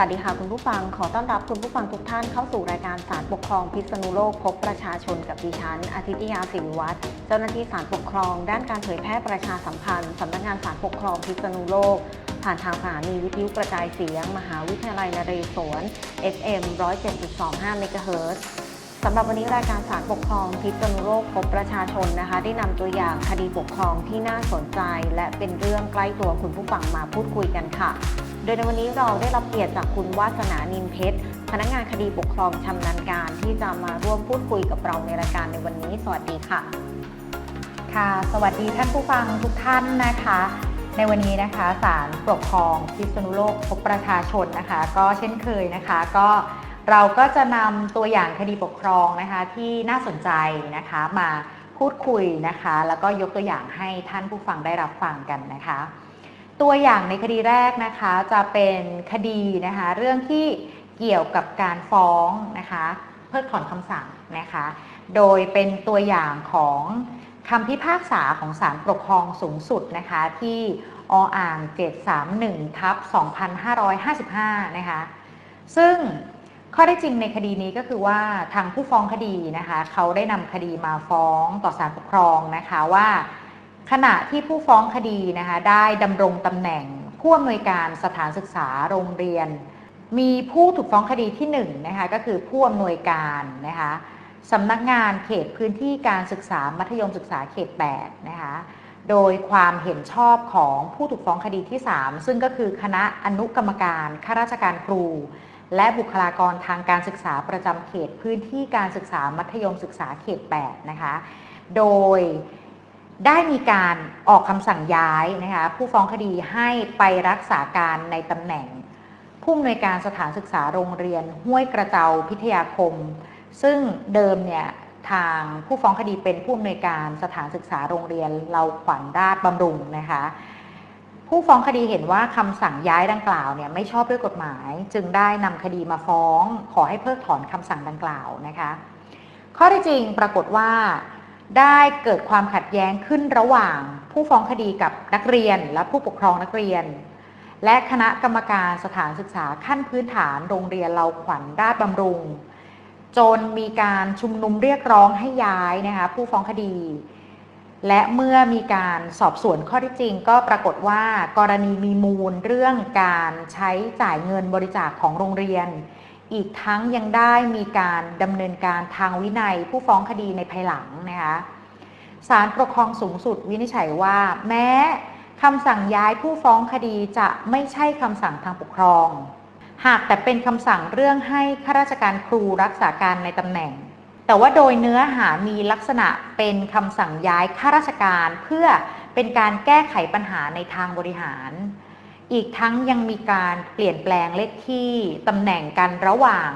สวัสดีค่ะคุณผู้ฟัง ขอต้อนรับคุณผู้ฟังทุกท่านเข้าสู่รายการศาลปกครองพิษณุโลกพบประชาชนกับดิฉันอาทิตยาศิริวัตรเจ้าหน้าที่ศาลปกครอง ด้านการเผยแพร่ประชาสัมพันธ์สำนักงานศาลปกครองพิษณุโลก ผ่านทางสถานีวิทยุกระจายเสียง มหาวิทยาลัยนเรศวร FM 107.25เมกะเฮิรตซ์สำหรับวันนี้รายการศาลปกครองพิษณุโลกพบประชาชนนะคะ ได้นำตัวอย่างคดีปกครองที่น่าสนใจ และเป็นเรื่องใกล้ตัวคุณผู้ฟังมาพูดคุยกันค่ะ ดยในวันนี้เราได้รับเกียรติจากคุณวาสนานินเพชร พนักงานคดีปกครองชำนาญการที่จะมาร่วมพูดคุยกับเราในรายการในวันนี้ สวัสดีค่ะ ค่ะ สวัสดีท่านผู้ฟังทุกท่านนะคะ ในวันนี้นะคะศาลปกครองพิษณุโลกพบประชาชนนะคะ ก็เช่นเคยนะคะ ก็เราก็จะนำตัวอย่างคดีปกครองนะคะที่น่าสนใจนะคะมาพูดคุยนะคะ แล้วก็ยกตัวอย่างให้ท่านผู้ฟังได้รับฟังกันนะคะ ตัวอย่างในคดีแรกนะคะจะเป็นคดีนะคะเรื่องที่เกี่ยวกับการฟ้องนะคะเพิกถอนคำสั่งนะคะโดยเป็นตัวอย่างของคำพิพากษาของศาลปกครองสูงสุดนะคะที่ออ่าง 731ทับ2555 นะคะซึ่งข้อได้จริงในคดีนี้ก็คือว่าทางผู้ฟ้องคดีนะคะเขาได้นำคดีมาฟ้องต่อศาลปกครองนะคะว่า ขณะที่ผู้ฟ้องคดีนะคะได้ดำรงตำแหน่งผู้อำนวยการสถานศึกษาโรงเรียน มีผู้ถูกฟ้องคดีที่1นงนะคะก็คือผู้อำนวยการนะคะสำนักงานเขตพื้นที่การศึกษามัธยมศึกษาเขต8นะคะโดยความเห็นชอบของผู้ถูกฟ้องคดีที่ 3 ซึ่งก็คือคณะอนุกรรมการข้าราชการครู และบุคลากรทางการศึกษาประจำเขตพื้นที่การศึกษามัธยมศึกษาเขต8นะคะโดย ได้มีการออกคำสั่งย้ายนะคะผู้ฟ้องคดีให้ไปรักษาการในตำแหน่ง ผู้อำนวยการสถานศึกษาโรงเรียน ห้วยกระเจ้าพิทยาคม ซึ่งเดิมเนี่ยทางผู้ฟ้องคดีเป็นผู้อำนวยการสถานศึกษาโรงเรียนเราขวัญราชบำรุงนะคะผู้ฟ้องคดีเห็นว่าคำสั่งย้ายดังกล่าวเนี่ยไม่ชอบด้วยกฎหมาย จึงได้นำคดีมาฟ้อง ขอให้เพิกถอนคำสั่งดังกล่าวนะคะ ข้อที่จริงปรากฏว่า ได้เกิดความขัดแย้งขึ้นระหว่างผู้ฟ้องคดีกับนักเรียนและผู้ปกครองนักเรียน และคณะกรรมการสถานศึกษาขั้นพื้นฐานโรงเรียนเราขวัญราชบำรุง จนมีการชุมนุมเรียกร้องให้ย้ายนะคะผู้ฟ้องคดี และเมื่อมีการสอบสวนข้อที่จริง ก็ปรากฏว่ากรณีมีมูลเรื่องการใช้จ่ายเงินบริจาคของโรงเรียน อีกทั้งยังได้มีการดำเนินการทางวินัยผู้ฟ้องคดีในภายหลังนะคะศาลปกครองสูงสุดวินิจฉัยว่า แม้คำสั่งย้ายผู้ฟ้องคดีจะไม่ใช่คำสั่งทางปกครอง หากแต่เป็นคำสั่งเรื่องให้ข้าราชการครูรักษาการในตำแหน่ง แต่ว่าโดยเนื้อหามีลักษณะเป็นคำสั่งย้ายข้าราชการเพื่อเป็นการแก้ไขปัญหาในทางบริหาร อีกทั้งยังมีการเปลี่ยนแปลงเลขที่ตำแหน่งกันระหว่าง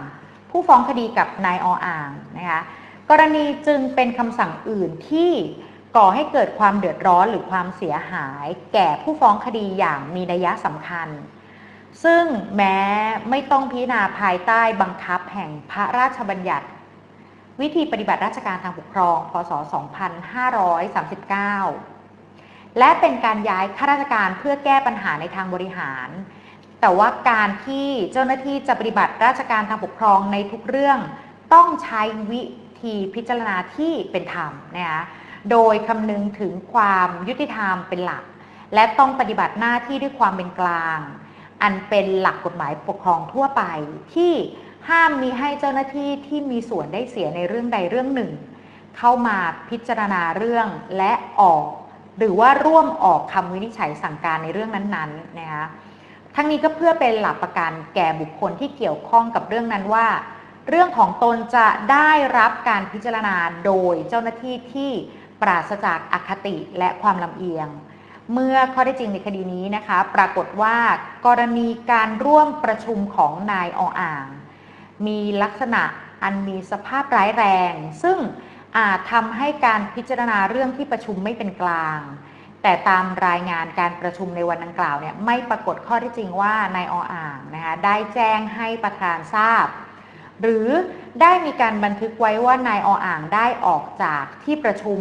ผู้ฟ้องคดีกับนายออ่างนะคะกรณีจึงเป็นคำสั่งอื่นที่ก่อให้เกิดความเดือดร้อนหรือความเสียหาย แก่ผู้ฟ้องคดีอย่างมีนัยสำคัญ ซึ่งแม้ไม่ต้องพิจารณาภายใต้บังคับแห่งพระราชบัญญัติ วิธีปฏิบัติราชการทางปกครอง พศ 2539 และเป็นการย้ายข้าราชการเพื่อแก้ปัญหาในทางบริหาร แต่ว่าการที่เจ้าหน้าที่จะปฏิบัติราชการทางปกครองในทุกเรื่อง ต้องใช้วิธีพิจารณาที่เป็นธรรมนะคะโดยคำนึงถึงความยุติธรรมเป็นหลัก และต้องปฏิบัติหน้าที่ด้วยความเป็นกลาง อันเป็นหลักกฎหมายปกครองทั่วไป ที่ห้ามมีให้เจ้าหน้าที่ที่มีส่วนได้เสียในเรื่องใดเรื่องหนึ่ง เข้ามาพิจารณาเรื่องและออก หรือว่าร่วมออกคำวินิจฉัยสั่งการในเรื่องนั้นๆนะคะทั้งนี้ก็เพื่อเป็นหลักประกันแก่บุคคลที่เกี่ยวข้องกับเรื่องนั้นว่า เรื่องของตนจะได้รับการพิจารณาโดยเจ้าหน้าที่ที่ปราศจากอคติและความลำเอียง เมื่อข้อได้จริงในคดีนี้นะคะ ปรากฏว่ากรณีการร่วมประชุมของนายออ่าง มีลักษณะอันมีสภาพร้ายแรง ซึ่ง อาจทำให้การพิจารณาเรื่องที่ประชุมไม่เป็นกลาง แต่ตามรายงานการประชุมในวันดังกล่าวเนี่ยไม่ปรากฏข้อที่จริงว่านายออ่างนะคะได้แจ้งให้ประธานทราบ หรือได้มีการบันทึกไว้ว่านายออ่างได้ออกจากที่ประชุม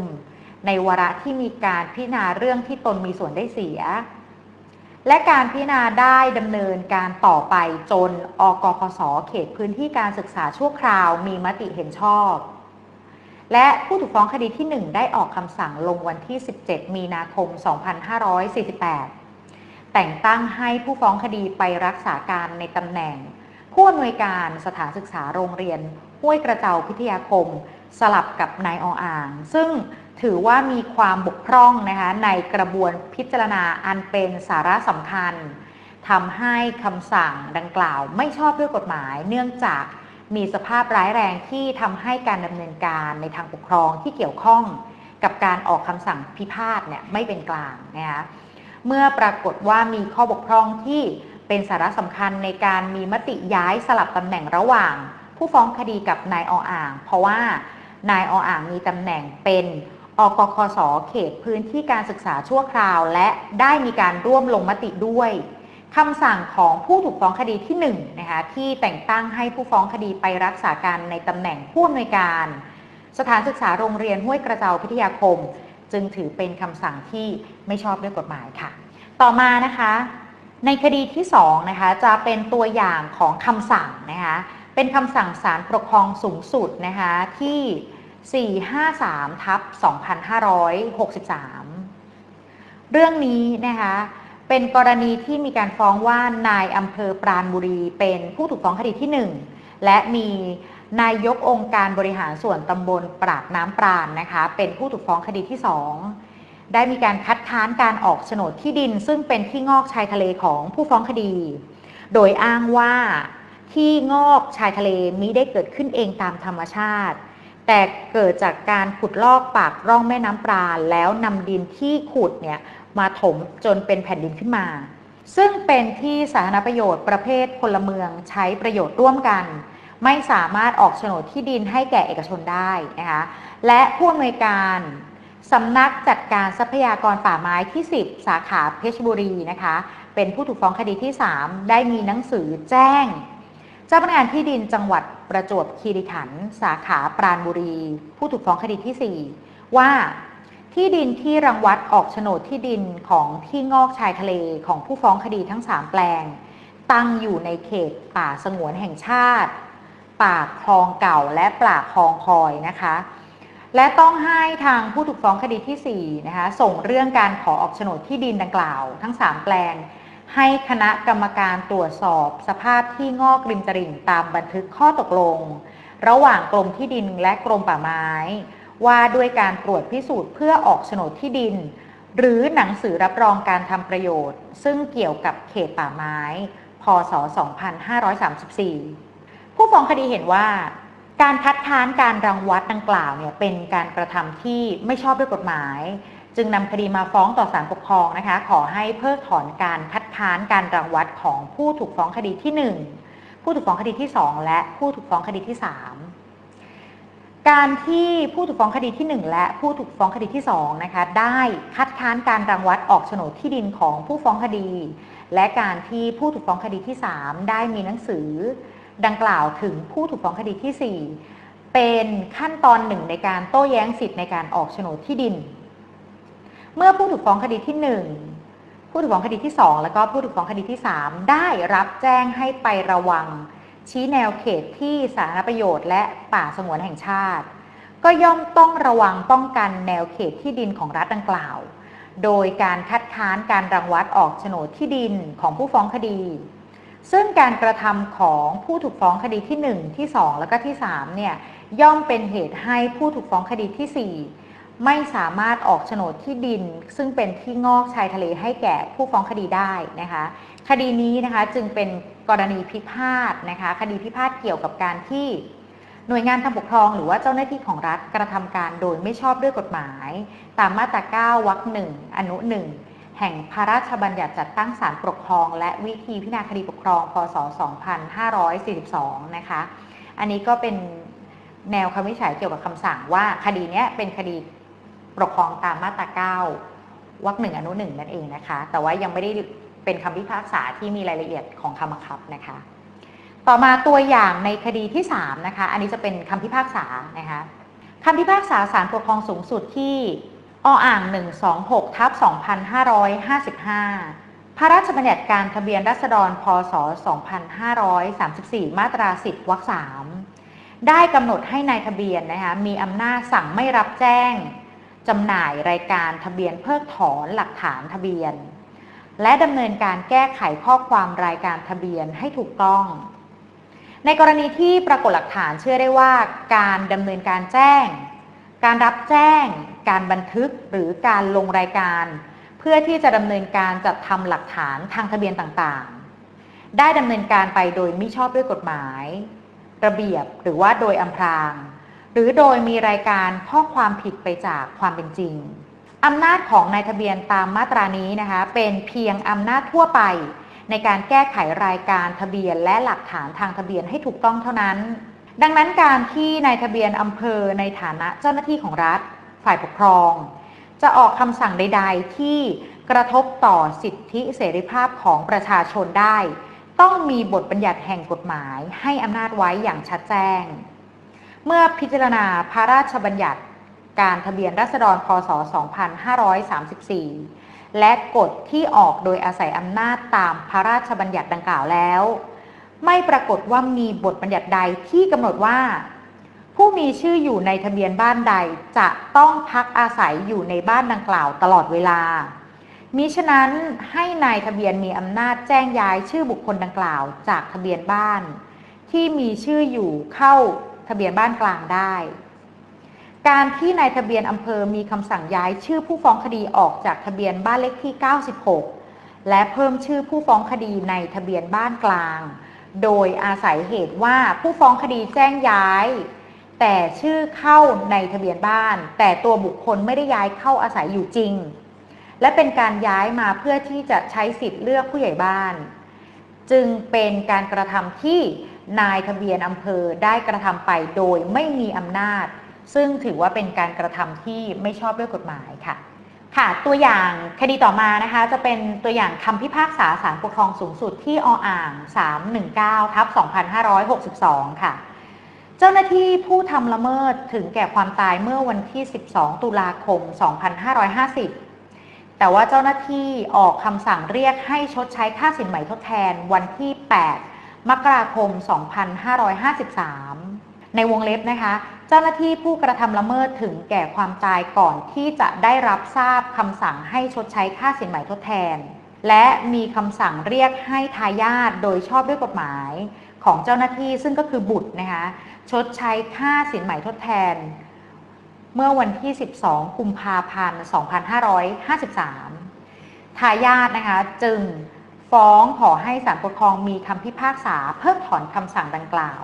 ในวาระที่มีการพิจารณาเรื่องที่ตนมีส่วนได้เสีย และการพิจารณาได้ดำเนินการต่อไปจนอกคสเขตพื้นที่การศึกษาชั่วคราวมีมติเห็นชอบ และผู้ถูกฟ้องคดีที่ 1 ได้ออกคำสั่งลงวันที่ 17 มีนาคม 2548 แต่งตั้งให้ผู้ฟ้องคดีไปรักษาการในตำแหน่ง ผู้อำนวยการสถานศึกษาโรงเรียนห้วยกระเจ้าพิทยาคม สลับกับนายออ่าง ซึ่งถือว่ามีความบกพร่องนะคะในกระบวนพิจารณาอันเป็นสาระสำคัญทำให้คำสั่งดังกล่าวไม่ชอบด้วยกฎหมายเนื่องจาก มีสภาพร้ายแรงที่ทำให้การดำเนินการในทางปกครองที่เกี่ยวข้องกับการออกคำสั่งพิพาทเนี่ยไม่เป็นกลางนะคะเมื่อปรากฏว่ามีข้อบกพร่องที่เป็นสาระสำคัญในการมีมติย้ายสลับตำแหน่งระหว่าง ผู้ฟ้องคดีกับนายออ่าง เพราะว่านายออ่างมีตำแหน่งเป็นอกคสเขตพื้นที่การศึกษาชั่วคราว และได้มีการร่วมลงมติด้วย คำสั่งของผู้ถูกฟ้องคดีที่1นงนะคะที่แต่งตั้งให้ผู้ฟ้องคดีไปรักษาการในตำแหน่งผู้อำนวยการ สถานศึกษาโรงเรียนห้วยกระเจ้าพิทยาคม จึงถือเป็นคำสั่งที่ไม่ชอบด้วยกฎหมายค่ะ ต่อมานะคะ ในคดีที่2นะคะจะเป็นตัวอย่างของคำสั่งนะคะเป็นคำสั่งศาลปกครองสูงสุดนะคะที่ 453ทับ2563 เรื่องนี้นะคะ เป็นกรณีที่มีการฟ้องว่านายอำเภอปราณบุรีเป็นผู้ถูกฟ้องคดีที่ 1 และมีนายกองค์การบริหารส่วนตำบลปรากน้ำปราณนะคะ เป็นผู้ถูกฟ้องคดีที่ 2 ได้มีการคัดค้านการออกโฉนดที่ดิน ซึ่งเป็นที่งอกชายทะเลของผู้ฟ้องคดี โดยอ้างว่าที่งอกชายทะเลมิได้เกิดขึ้นเองตามธรรมชาติ แต่เกิดจากการขุดลอกปากร่องแม่น้ำปราณแล้วนำดินที่ขุดเนี่ย มาถมจนเป็นแผ่นดินขึ้นมา ซึ่งเป็นที่สาธารณประโยชน์ประเภทพลเมืองใช้ประโยชน์ร่วมกัน ไม่สามารถออกโฉนดที่ดินให้แก่เอกชนได้นะคะและผู้อำนวยการสำนักจัดการทรัพยากรป่าไม้ที่ 10 สาขาเพชรบุรีนะคะ เป็นผู้ถูกฟ้องคดีที่ 3 ได้มีหนังสือแจ้ง เจ้าพนักงานที่ดินจังหวัดประจวบคีรีขันธ์สาขาปราณบุรี ผู้ถูกฟ้องคดีที่ 4 ว่า ที่ดินที่รังวัดออกโฉนดที่ดินของที่งอกชายทะเลของผู้ฟ้องคดีทั้ง 3 แปลง ตั้งอยู่ในเขตป่าสงวนแห่งชาติ ป่าคลองเก่าและป่าคลองคอยนะคะ และต้องให้ทางผู้ถูกฟ้องคดีที่4นะคะส่งเรื่องการขอออกโฉนดที่ดินดังกล่าว ทั้ง 3 แปลง ให้คณะกรรมการตรวจสอบสภาพที่งอกริมตลิ่งตามบันทึกข้อตกลง ระหว่างกรมที่ดินและกรมป่าไม้ ว่าด้วยการตรวจพิสูจน์เพื่อออกโฉนดที่ดิน หรือหนังสือรับรองการทำประโยชน์ ซึ่งเกี่ยวกับเขตป่าไม้ พศ 2534 ผู้ฟ้องคดีเห็นว่า การคัดค้านการรังวัดดังกล่าวเนี่ยเป็นการกระทำที่ไม่ชอบด้วยกฎหมาย จึงนำคดีมาฟ้องต่อศาลปกครองนะคะ ขอให้เพิกถอนการคัดค้านการรังวัดของผู้ถูกฟ้องคดีที่ 1 ผู้ถูกฟ้องคดีที่ 2 และผู้ถูกฟ้องคดีที่ 3 การที่ผู้ถูกฟ้องคดีที่ 1 และผู้ถูกฟ้องคดีที่2นะคะได้คัดค้านการรังวัดออกโฉนดที่ดินของผู้ฟ้องคดี และการที่ผู้ถูกฟ้องคดีที่ 3 ได้มีหนังสือ ดังกล่าวถึงผู้ถูกฟ้องคดีที่ 4 เป็นขั้นตอนหนึ่งในการโต้แย้งสิทธิ์ในการออกโฉนดที่ดิน เมื่อผู้ถูกฟ้องคดีที่ 1 ผู้ถูกฟ้องคดีที่ 2 แล้วก็ผู้ถูกฟ้องคดีที่ 3 ได้รับแจ้งให้ไประวัง ชี้แนวเขตที่สาธารณประโยชน์และป่าสงวนแห่งชาติ ก็ย่อมต้องระวังป้องกันแนวเขตที่ดินของรัฐดังกล่าว โดยการคัดค้านการรังวัดออกโฉนดที่ดินของผู้ฟ้องคดี ซึ่งการกระทำของผู้ถูกฟ้องคดีที่ 1 ที่ 2 แล้วก็ที่3เนี่ยย่อมเป็นเหตุให้ผู้ถูกฟ้องคดีที่ 4 ไม่สามารถออกโฉนดที่ดิน ซึ่งเป็นที่งอกชายทะเลให้แก่ผู้ฟ้องคดีได้นะคะ คดีนี้นะคะจึงเป็นกรณีพิพาทนะคะ คดีพิพาทเกี่ยวกับการที่หน่วยงานทางปกครองหรือว่าเจ้าหน้าที่ของรัฐกระทำการโดยไม่ชอบด้วยกฎหมาย ตามมาตรา9วรรคหนึ่งอนุหนึ่งแห่งพระราชบัญญัติจัดตั้งศาลปกครอง และวิธีพิจารณาคดีปกครอง พศ 2542 นะคะ อันนี้ก็เป็นแนวคำวิจัยเกี่ยวกับคำสั่งว่าคดีนี้เป็นคดี ปกครองตามมาตรา 9วรรคหนึ่งอนุหนึ่งนั่นเองนะคะ แต่ว่ายังไม่ได้เป็นคำพิพากษาที่มีรายละเอียดของคำบังคับนะคะ ต่อมาตัวอย่างในคดีที่3นะคะ อันนี้จะเป็นคำพิพากษานะคะคำพิพากษาศาลปกครองสูงสุดที่ออ่าง 126ทับ2555พพระราชบัญญัติการทะเบียนราษฎร พศ 2534 มาตรา 10 วรรค 3 ได้กำหนดให้นายทะเบียนนะคะมีอำนาจสั่งไม่รับแจ้ง จำหน่ายรายการทะเบียนเพิกถอนหลักฐานทะเบียน และดำเนินการแก้ไขข้อความรายการทะเบียนให้ถูกต้อง ในกรณีที่ปรากฏหลักฐานเชื่อได้ว่าการดำเนินการแจ้ง การรับแจ้ง การบันทึกหรือการลงรายการ เพื่อที่จะดำเนินการจัดทำหลักฐานทางทะเบียนต่างๆ ได้ดำเนินการไปโดยมิชอบด้วยกฎหมาย ระเบียบหรือว่าโดยอำพราง หรือโดยมีรายการข้อความผิดไปจากความเป็นจริงอำนาจของนายทะเบียนตามมาตรานี้นะคะ เป็นเพียงอำนาจทั่วไป ในการแก้ไขรายการทะเบียนและหลักฐานทางทะเบียนให้ถูกต้องเท่านั้น ดังนั้นการที่นายทะเบียนอำเภอในฐานะเจ้าหน้าที่ของรัฐ ฝ่ายปกครอง จะออกคำสั่งใด ๆ ที่กระทบต่อสิทธิเสรีภาพของประชาชนได้ ต้องมีบทบัญญัติแห่งกฎหมายให้อำนาจไว้อย่างชัดแจ้ง เมื่อพิจารณาพระราชบัญญัติการทะเบียนราษฎร พศ 2534 และกฎที่ออกโดยอาศัยอำนาจตามพระราชบัญญัติดังกล่าวแล้ว ไม่ปรากฏว่ามีบทบัญญัติใดที่กำหนดว่า ผู้มีชื่ออยู่ในทะเบียนบ้านใดจะต้องพักอาศัยอยู่ในบ้านดังกล่าวตลอดเวลา มิฉะนั้นให้นายทะเบียนมีอำนาจแจ้งย้ายชื่อบุคคลดังกล่าว จากทะเบียนบ้าน ที่มีชื่ออยู่เข้า ทะเบียนบ้านกลางได้ การที่นายทะเบียนอำเภอมีคำสั่งย้ายชื่อผู้ฟ้องคดีออกจากทะเบียนบ้านเลขที่ 96 และเพิ่มชื่อผู้ฟ้องคดีในทะเบียนบ้านกลาง โดยอาศัยเหตุว่าผู้ฟ้องคดีแจ้งย้าย แต่ชื่อเข้าในทะเบียนบ้าน แต่ตัวบุคคลไม่ได้ย้ายเข้าอาศัยอยู่จริง และเป็นการย้ายมาเพื่อที่จะใช้สิทธิ์เลือกผู้ใหญ่บ้าน จึงเป็นการกระทำที่ นายทะเบียนอำเภอได้กระทำไปโดยไม่มีอำนาจ ซึ่งถือว่าเป็นการกระทำที่ไม่ชอบด้วยกฎหมายค่ะ ค่ะ ตัวอย่างคดีต่อมานะคะ จะเป็นตัวอย่างคำพิพากษาศาลปกครองสูงสุดที่ออ่าง 319ทับ2562 ค่ะ เจ้าหน้าที่ผู้ทำละเมิดถึงแก่ความตายเมื่อวันที่ 12 ตุลาคม 2550แต่ว่าเจ้าหน้าที่ออกคำสั่งเรียกให้ชดใช้ค่าสินใหม่ทดแทนวันที่ 8 มกราคม 2553 ในวงเล็บนะคะ เจ้าหน้าที่ผู้กระทำละเมิดถึงแก่ความตายก่อนที่จะได้รับทราบคำสั่งให้ชดใช้ค่าสินใหม่ทดแทน และมีคำสั่งเรียกให้ทายาทโดยชอบด้วยกฎหมายของเจ้าหน้าที่ซึ่งก็คือบุตรนะคะชดใช้ค่าสินใหม่ทดแทน เมื่อวันที่ 12 กุมภาพันธ์ 2553 ทายาทนะคะจึง ฟ้องขอให้ศาลปกครองมีคำพิพากษาเพิกถอนคำสั่งดังกล่าว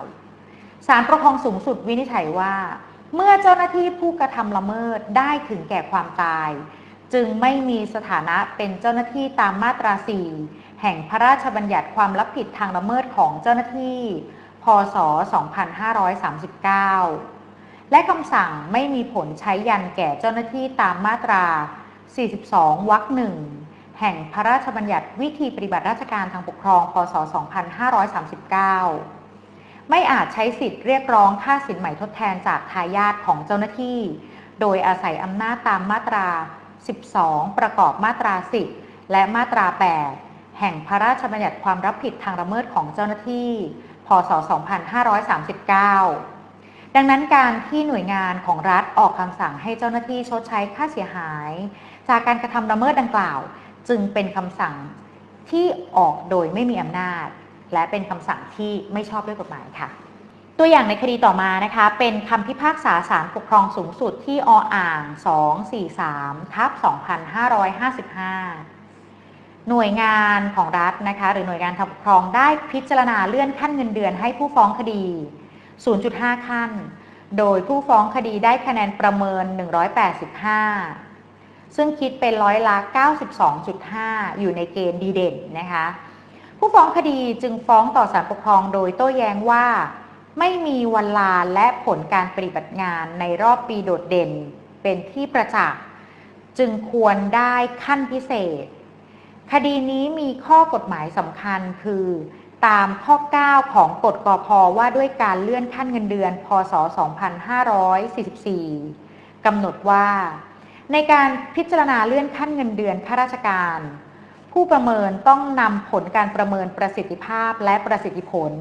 ศาลปกครองสูงสุดวินิจฉัยว่า เมื่อเจ้าหน้าที่ผู้กระทำละเมิดได้ถึงแก่ความตาย จึงไม่มีสถานะเป็นเจ้าหน้าที่ตามมาตรา 4 แห่งพระราชบัญญัติความรับผิดทางละเมิดของเจ้าหน้าที่ พศ 2539 และคำสั่งไม่มีผลใช้ยันแก่เจ้าหน้าที่ตามมาตรา 42 วรรคหนึ่ง แห่งพระราชบัญญัติวิธีปฏิบัติราชการทางปกครอง พศ 2539 ไม่อาจใช้สิทธิ์เรียกร้องค่าสินใหม่ทดแทนจากทายาทของเจ้าหน้าที่ โดยอาศัยอำนาจตามมาตรา 12 ประกอบมาตรา 10 และมาตรา 8 แห่งพระราชบัญญัติความรับผิดทางละเมิดของเจ้าหน้าที่ พศ 2539ดังนั้นการที่หน่วยงานของรัฐออกคำสั่งให้เจ้าหน้าที่ชดใช้ค่าเสียหาย จากการกระทำละเมิดดังกล่าว จึงเป็นคำสั่งที่ออกโดยไม่มีอำนาจ และเป็นคำสั่งที่ไม่ชอบด้วยกฎหมายค่ะ ตัวอย่างในคดีต่อมานะคะ เป็นคำพิพากษาศาลปกครองสูงสุดที่ออ่าง 243ทับ2555 หน่วยงานของรัฐนะคะ หรือหน่วยงานทางปกครองได้พิจารณาเลื่อนขั้นเงินเดือนให้ผู้ฟ้องคดี 0.5 ขั้น โดยผู้ฟ้องคดีได้คะแนนประเมิน 185 ซึ่งคิดเป็นร้อยละ 92.5 อยู่ในเกณฑ์ดีเด่นนะคะ ผู้ฟ้องคดีจึงฟ้องต่อศาลปกครองโดยโต้แย้งว่า ไม่มีวันลาและผลการปฏิบัติงานในรอบปีโดดเด่นเป็นที่ประจักษ์จึงควรได้ขั้นพิเศษ คดีนี้มีข้อกฎหมายสำคัญคือตามข้อ 9 ของกฎกพว่าด้วยการเลื่อนขั้นเงินเดือน พศ 2544 กำหนดว่า ในการพิจารณาเลื่อนขั้นเงินเดือนข้าราชการ ผู้ประเมินต้องนำผลการประเมินประสิทธิภาพและประสิทธิผล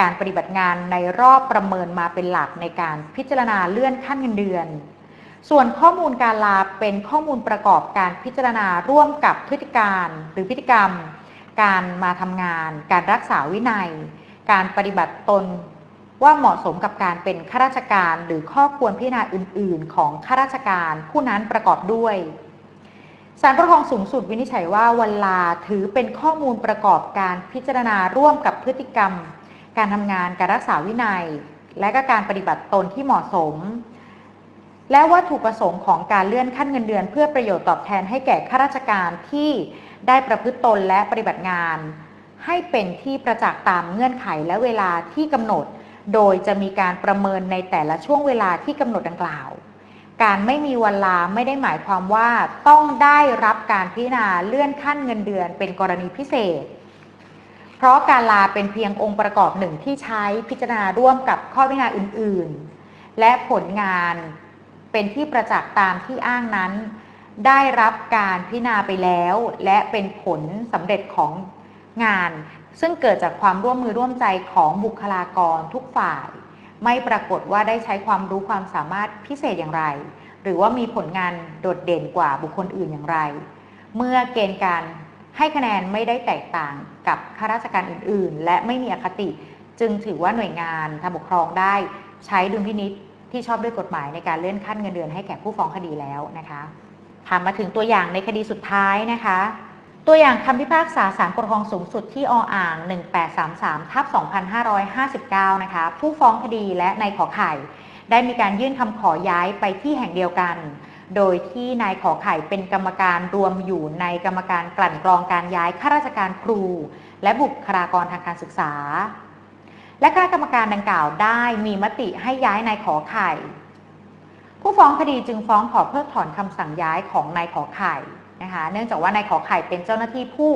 การปฏิบัติงานในรอบประเมินมาเป็นหลักในการพิจารณาเลื่อนขั้นเงินเดือน ส่วนข้อมูลการลาเป็นข้อมูลประกอบการพิจารณาร่วมกับพฤติการหรือพฤติกรรม การมาทำงาน การรักษาวินัย การปฏิบัติตน ว่าเหมาะสมกับการเป็นข้าราชการหรือข้อควรพิจารณาอื่น ๆ ของข้าราชการผู้นั้นประกอบด้วยศาลปกครองสูงสุดวินิจฉัยว่าวันลาถือเป็นข้อมูลประกอบการพิจารณาร่วมกับพฤติกรรม การทำงานการรักษาวินัย และก็การปฏิบัติตนที่เหมาะสม และวัตถุประสงค์ของการเลื่อนขั้นเงินเดือน เพื่อประโยชน์ตอบแทนให้แก่ข้าราชการที่ได้ประพฤติตนและปฏิบัติงาน ให้เป็นที่ประจักษ์ตามเงื่อนไขและเวลาที่กำหนด โดยจะมีการประเมินในแต่ละช่วงเวลาที่กำหนดดังกล่าว การไม่มีวันลาไม่ได้หมายความว่าต้องได้รับการพิจารณาเลื่อนขั้นเงินเดือนเป็นกรณีพิเศษ เพราะการลาเป็นเพียงองค์ประกอบหนึ่งที่ใช้พิจารณาร่วมกับข้อพิจารณาอื่น ๆ และผลงานเป็นที่ประจักษ์ตามที่อ้างนั้น ได้รับการพิจารณาไปแล้ว และเป็นผลสำเร็จของงาน ซึ่งเกิดจากความร่วมมือร่วมใจของบุคลากรทุกฝ่าย ไม่ปรากฏว่าได้ใช้ความรู้ความสามารถพิเศษอย่างไร หรือว่ามีผลงานโดดเด่นกว่าบุคคลอื่นอย่างไร เมื่อเกณฑ์การให้คะแนนไม่ได้แตกต่างกับข้าราชการอื่น ๆ และไม่มีอคติ จึงถือว่าหน่วยงานทางปกครองได้ใช้ดุลพินิษที่ชอบด้วยกฎหมายในการเลื่อนขั้นเงินเดือนให้แก่ผู้ฟ้องคดีแล้วนะคะถามมาถึงตัวอย่างในคดีสุดท้ายนะคะ ตัวอย่างคำพิพากษาศาลปกครองสูงสุดที่ออ่าง 1833ทับ2559 นะคะ ผู้ฟ้องคดีและนายขอไข่ ได้มีการยื่นคำขอย้ายไปที่แห่งเดียวกัน โดยที่นายขอไข่เป็นกรรมการรวมอยู่ในกรรมการกลั่นกรองการย้ายข้าราชการครู และบุคลากรทางการศึกษา และคณะกรรมการดังกล่าวได้มีมติให้ย้ายนายขอไข่ ผู้ฟ้องคดีจึงฟ้องขอเพิกถอนคำสั่งย้ายของนายขอไข่ นะคะเนื่องจากว่านายขอไข่เป็นเจ้าหน้าที่ผู้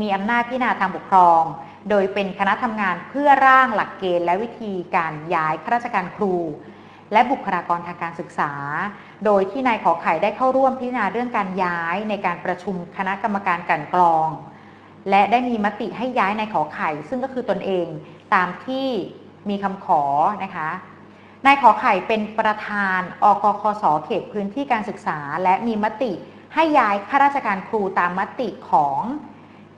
มีอำนาจพิจารณาทางปกครอง โดยเป็นคณะทำงานเพื่อร่างหลักเกณฑ์และวิธีการย้ายข้าราชการครู และบุคลากรทางการศึกษา โดยที่นายขอไข่ได้เข้าร่วมพิจารณาเรื่องการย้ายในการประชุมคณะกรรมการกันกรอง และได้มีมติให้ย้ายนายขอไข่ ซึ่งก็คือตนเองตามที่มีคำขอนะคะนายขอไข่เป็นประธานอกคสเขตพื้นที่การศึกษา และมีมติ ให้ย้ายข้าราชการครูตามมติของ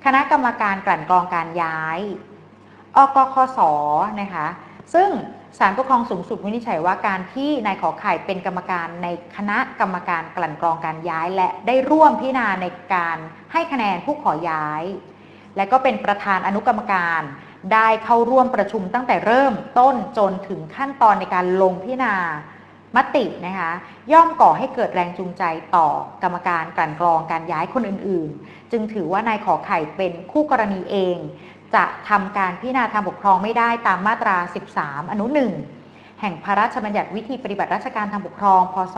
คณะกรรมการกลั่นกรองการย้าย อกคสนะคะ ซึ่งศาลปกครองสูงสุดวินิจฉัยว่าการที่นายขอไข่เป็นกรรมการในคณะกรรมการกลั่นกรองการย้าย และได้ร่วมพิจารณาในการให้คะแนนผู้ขอย้าย และก็เป็นประธานอนุกรรมการได้เข้าร่วมประชุมตั้งแต่เริ่มต้นจนถึงขั้นตอนในการลงพิจารณา มตินะคะย่อมก่อให้เกิดแรงจูงใจต่อกรรมการกลั่นกรองการย้ายคนอื่นๆ จึงถือว่านายขอไข่เป็นคู่กรณีเอง จะทำการพิจารณาทางปกครองไม่ได้ตามมาตรา 13 อนุ1แห่งพระราชบัญญัติวิธีปฏิบัติราชการทางปกครอง พศ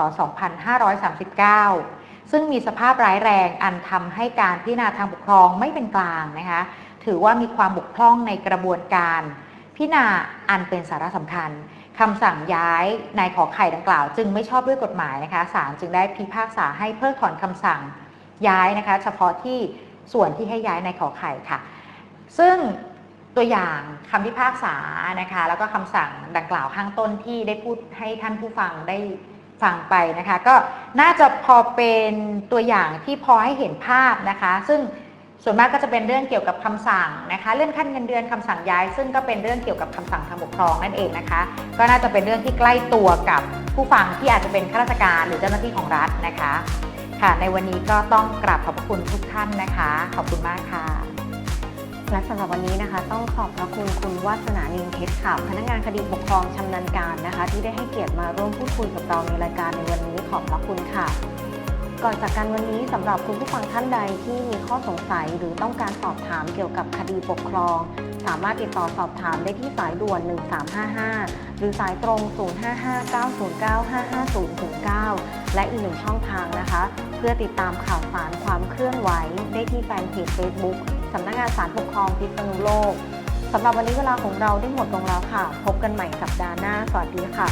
2539 ซึ่งมีสภาพร้ายแรงอันทำให้การพิจารณาทางปกครองไม่เป็นกลางนะคะถือว่ามีความบกพร่องในกระบวนการพิจารณาอันเป็นสาระสำคัญ คำสั่งย้ายนายขอไข่ดังกล่าว จึงไม่ชอบด้วยกฎหมายนะคะศาลจึงได้พิพากษาให้เพิกถอนคำสั่งย้ายนะคะ เฉพาะที่ส่วนที่ให้ย้ายนายขอไข่ค่ะ ซึ่งตัวอย่างคำพิพากษานะคะ แล้วก็คำสั่งดังกล่าวข้างต้นที่ได้พูดให้ท่านผู้ฟังได้ฟังไปนะคะ ก็น่าจะพอเป็นตัวอย่างที่พอให้เห็นภาพนะคะ ซึ่ง ส่วนมากก็จะเป็นเรื่องเกี่ยวกับคำสั่งนะคะเลื่อนขั้นเงินเดือนคำสั่งย้าย ซึ่งก็เป็นเรื่องเกี่ยวกับคำสั่งทางปกครองนั่นเองนะคะ ก็น่าจะเป็นเรื่องที่ใกล้ตัวกับผู้ฟังที่อาจจะเป็นข้าราชการหรือเจ้าหน้าที่ของรัฐนะคะ ค่ะ ในวันนี้ก็ต้องกราบขอบคุณทุกท่านนะคะ ขอบคุณมากค่ะ และสำหรับวันนี้นะคะ ต้องขอบพระคุณคุณวาสนานินเพชรค่ะพนักงานคดีปกครองชำนาญการนะคะ ที่ได้ให้เกียรติมาร่วมพูดคุยกับเราในรายการในวันนี้ขอบพระคุณค่ะ ก่อนจากกันวันนี้สำหรับคุณผู้ฟังท่านใดที่มีข้อสงสัยหรือต้องการสอบถามเกี่ยวกับคดีปกครอง สามารถติดต่อสอบถามได้ที่สายด่วน 1355 หรือสายตรง 0559095509 และอีกหนึ่งช่องทางนะคะ เพื่อติดตามข่าวสารความเคลื่อนไหว ได้ที่แฟนเพจ Facebook สำนักงานศาลปกครองพิษณุโลกสำหรับวันนี้เวลาของเราได้หมดลงแล้วค่ะ พบกันใหม่สัปดาห์หน้า สวัสดีค่ะ